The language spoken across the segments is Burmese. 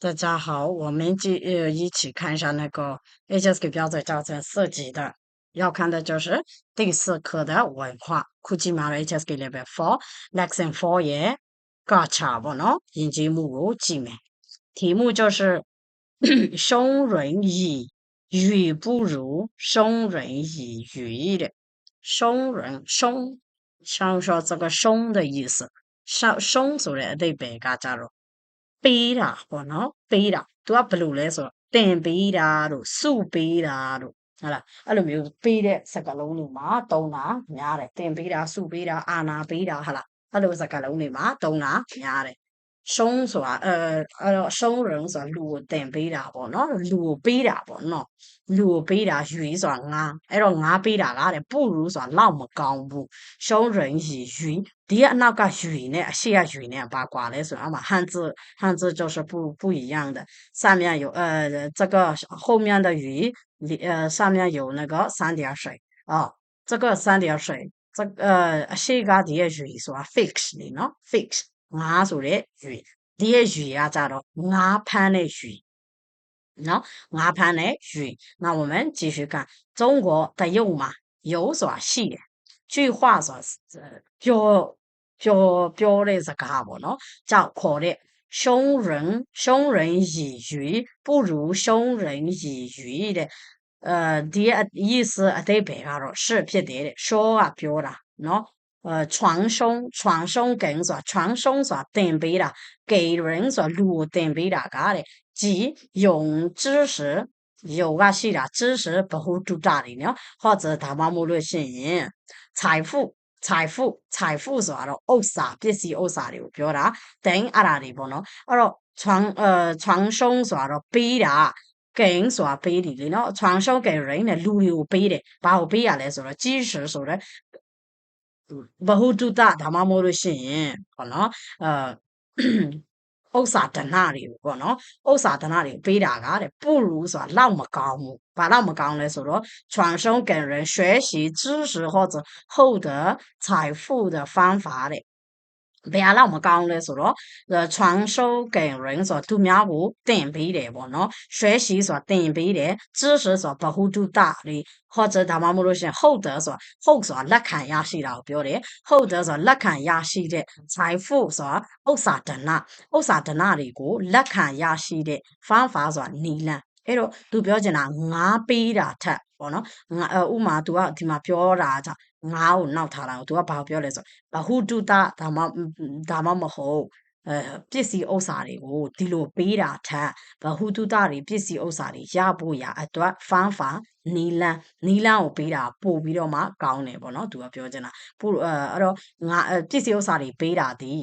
大家好，我们今呃一起看一下那个 HSK 标准教程四级的，要看的就是第四课的文化。库奇马了 HSK level four lesson four 也搞差不咯，以及目录几枚，题目就是 生人以语不如生人以语的，生人生，想说这个生的意思，生生出来对被嘎加入。 ပေးတာပေါ့နော်ပေးတာသူကဘယ်လိုလဲဆိုတော့တင်ပေးတာတို့စုပေးတာတို့ဟုတ်လားအဲ့လိုမျိုးပေးတဲ့စကားလုံးတွေမှာတုံးတာများတယ်တင်ပေးတာစုပေးတာအာနာပေးတာဟုတ်လားအဲ့လိုစကားလုံးတွေမှာတုံးတာများတယ် ရှုံးဆိုတာအဲအဲ့တော့ရှုံးရင်ဆိုတာလူကိုတင်ပေးတာပေါ့နော်လူကိုပေးတာပေါ့နော်လူကိုပေးတာရွေးဆိုတာငါအဲ့တော့ငါပေးတာကတဲ့ပုရူဆိုတာလောက်မကောင်းဘူးရှုံးရင်ရည်ရွေးဒီကအနောက်ကရွေနဲ့အရှိကရွေနဲ့ဘာကွာလဲဆိုတော့အမှ汉字汉字就是不不一样的上面有呃这个后面的鱼里呃上面有那个三点水哦这个三点水这呃အရှိကဒီရဲ့ရွေဆိုတာ fix လေနော် fix ငါဆိုတဲ့ရွေဒီရဲ့ရွေကကြတော့ငါဖမ်းတဲ့ရွေနော်ငါဖမ်းတဲ့ရွေ那我们继续看中国的有嘛有ဆိုတာရှိတယ်句话ဆိုတာပြောပြောပြောတဲ့စကားပေါ့နော်ကြောက်ခေါ်တဲ့凶人凶人以鱼不如凶人以渔တဲ့အဲဒီ意思အတိတ်ပဲကတော့是ဖြစ်တယ်တဲ့说ကပြောတာနော် 呃，传送传送给ဆိုတာ传送ဆိုတာတင်ပေးတာ给人ဆိုတာလူကိုတင်ပေးတာကတဲ့即用知识有ကရှိတာ知识ဘဟုတုတတွေနော်或者ဒါမှမဟုတ်လို့ရှိရင်财富财富财富ဆိုတာတော့ဥစ္စာပစ္စည်းဥစ္စာတွေကိုပြောတာတင်အဲ့ဒါတွေပေါ့နော်အဲ့တော့传诶传送ဆိုတာတော့ပေးတာ给ဆိုတာပေးတယ်လေနော်传送给人နဲ့လူတွေကိုပေးတယ်ဘာကိုပေးရလဲဆိုတော့知识ဆိုတော့ ဗဟုတုတဒါမှမဟုတ်လို့ရှိရင်ပေါ့နော်အဲဥစ္စာဒနာတွေကိုပေါ့နော်ဥစ္စာဒနာတွေကိုပေးတာကတဲ့不如ဆိုတာလောက်မကောင်းဘူးဘာလောက်မကောင်းလဲဆိုတော့传授给人学习知识或者获得财富的方法တဲ့ ဘယ်အလောက်မကောင်းလဲဆိုတော့ချွမ်ရှုံကင်ရင်ဆိုသူများကိုတင်ပေးတယ်ပေါ့နော်ရွှဲရှိဆိုတာတင်ပေးတယ်知识ဆိုတာဘဟုတုတလေးဟောကြားဒါမှမဟုတ်ရှင်ဟုတ်တယ်ဆိုတာဟုတ်ဆိုတာလက်ခံရရှိတာကိုပြောတယ်ဟုတ်တယ်ဆိုတာလက်ခံရရှိတဲ့ sign for ဆိုတာဥစ္စာဒနာဥစ္စာဒနာတွေကိုလက်ခံရရှိတဲ့ fan fa ဆိုတာနီလန် အဲ့တော့သူပြောချင်တာငါပေးတာထက်ပေါ့နော်ငါဥမာ तू ကဒီမှာပြောတာကြောင့်ငါ့ကိုနောက်ထားတာကို तू ကဘာပြောလဲဆိုဘဟုတုတဒါမှဒါမှမဟုတ်အဲပစ္စည်းဥစ္စာတွေကိုဒီလိုပေးတာထက်ဘဟုတုတတွေပစ္စည်းဥစ္စာတွေရဖို့ရအတွက်ဖန်ဖာနီလန်နီလန်ကိုပေးတာပို့ပြီးတော့မှကောင်းတယ်ပေါ့နော်သူကပြောချင်တာပို့အဲအဲ့တော့ငါပစ္စည်းဥစ္စာတွေပေးတာဒီ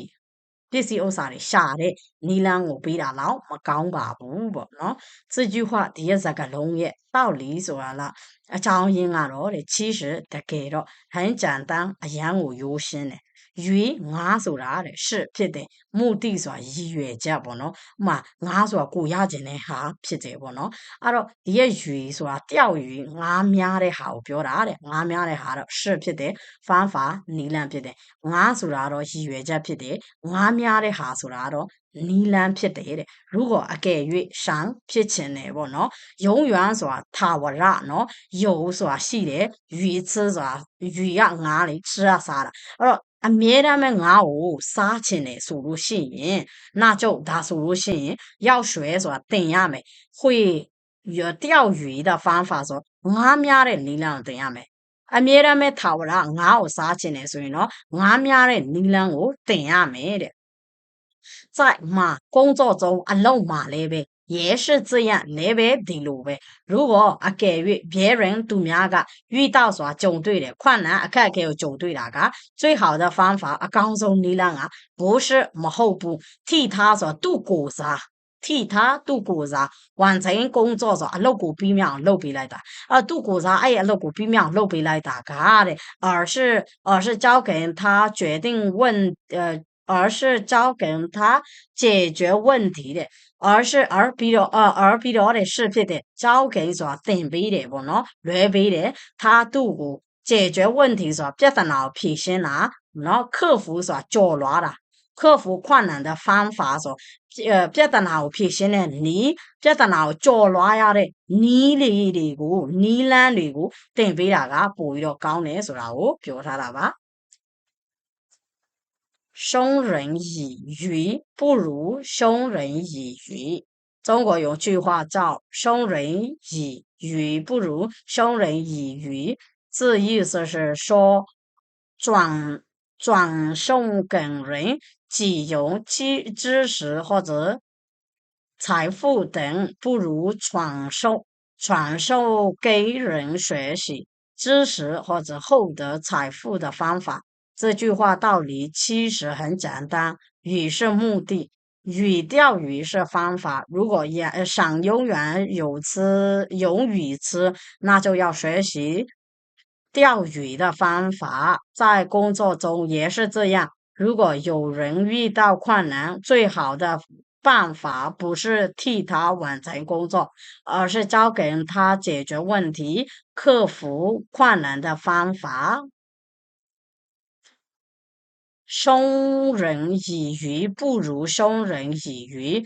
ပစ္စည်းဥစ္စာတွေရှာတဲ့နီလန်းကိုပေးတာလောက်မကောင်းပါဘူးပေါ့နော်စစ်ကျူဟဒီရက်ဇက်ကလုံးရဲ့တောက်လီဆိုတာလားအချောင်းရင်းကတော့တဲ့ချီးရတကယ်တော့ဟန်ကြန်တန်းအရန်ကိုရိုးရှင်းတယ် ရွေးငါးဆိုတာတဲ့ရှစ်ဖြစ်တယ်မုတိဆိုတာရည်ရွယ်ချက်ပေါ့နော်ဥမာငါးဆိုတာကိုရကျင်တဲ့ဟာဖြစ်တယ်ပေါ့နော်အဲ့တော့ဒီရဲ့ရွေးဆိုတာတယောက်ရွေးငါးများတဲ့ဟာကိုပြောတာတဲ့ငါးများတဲ့ဟာတော့ရှစ်ဖြစ်တယ်ဖန်ဖာနီလန်ဖြစ်တယ်ငါးဆိုတာတော့ရည်ရွယ်ချက်ဖြစ်တယ်ငါးများတဲ့ဟာဆိုတာတော့နီလန်းဖြစ်တယ်တဲ့ရုကောအကယ်၍ရှမ်းဖြစ်ခြင်းတယ်ပေါ့နော်ယုံရွမ်းဆိုတာသာဝရနော်ယုံဆိုတာရှိတယ်ရွေချဆိုတာရွေကငါးလေချရစားတာအဲ့တော့ အမြဲတမ်းပဲငါ့ကိုစားချင်တယ်ဆိုလို့ရှိရင်နာကျုပ်ဒါဆိုလို့ရှိရင်ရောက်ရွှဲဆိုတာတင်ရမယ်会有钓鱼的方法ဆိုငါးများတဲ့နီလန်းကိုတင်ရမယ်အမြဲတမ်းပဲထာဝရငါ့ကိုစားချင်တယ်ဆိုရင်တော့ငါးများတဲ့နီလန်းကိုတင်ရမယ်တဲ့在嘛工作中အလုပ်မှာလည်းပဲ 也是这样，内外并路呗。如果啊，给予别人都那个遇到啥军队的困难，啊，该给军队哪个最好的方法啊？告诉你了啊，不是往后补，替他说渡过啥，替他渡过啥完成工作啥，露骨避免露出来的啊，渡过啥，哎呀，露骨避免露出来的，干的？而是而是交给他决定问呃，而是交给他解决问题的。而是而ပြီးတော့အ而ပြီးတော့တဲ့是ဖြစ်တဲ့交给ဆိုတာသင်ပေးတယ်ပေါ့နော်လွဲပေးတယ်他သူ့ကို解决问题ဆိုတာပြဿနာကိုဖြေရှင်းတာနော်克服ဆိုတာကြော်လွားတာ 克服困难的方法ဆို诶ပြဿနာကိုဖြေရှင်းတဲ့နည်းပြဿနာကိုကျော်လွှားရတဲ့နည်းလေးတွေကိုနည်းလမ်းတွေကိုသင်ပေးတာကပိုပြီးတော့ကောင်းတယ်ဆိုတာကိုပြောထားတာပါ 凶人以鱼不如凶人以渔。中国有句话叫“凶人以鱼不如凶人以渔”，这意思是说，转转送给人只有知知识或者财富等，不如传授传授给人学习知识或者获得财富的方法。这句话道理其实很简单，鱼是目的，鱼钓鱼是方法。如果也想永远有吃有鱼吃，那就要学习钓鱼的方法。在工作中也是这样，如果有人遇到困难，最好的办法不是替他完成工作，而是教给他解决问题、克服困难的方法。凶人以鱼不如凶人以渔。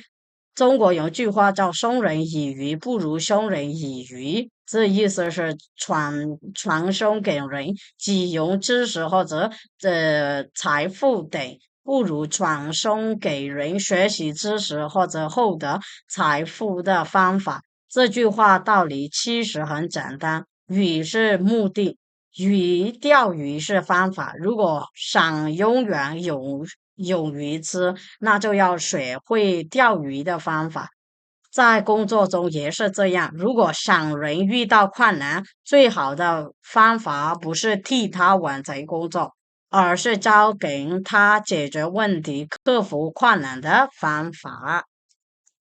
中国有句话叫“凶人以鱼不如凶人以渔”，这意思是传传授给人只用知识或者呃财富等，不如传授给人学习知识或者获得财富的方法。这句话道理其实很简单，鱼是目的。鱼钓鱼是方法，如果想永远有有鱼吃，那就要学会钓鱼的方法。在工作中也是这样，如果想人遇到困难，最好的方法不是替他完成工作，而是教给他解决问题、克服困难的方法。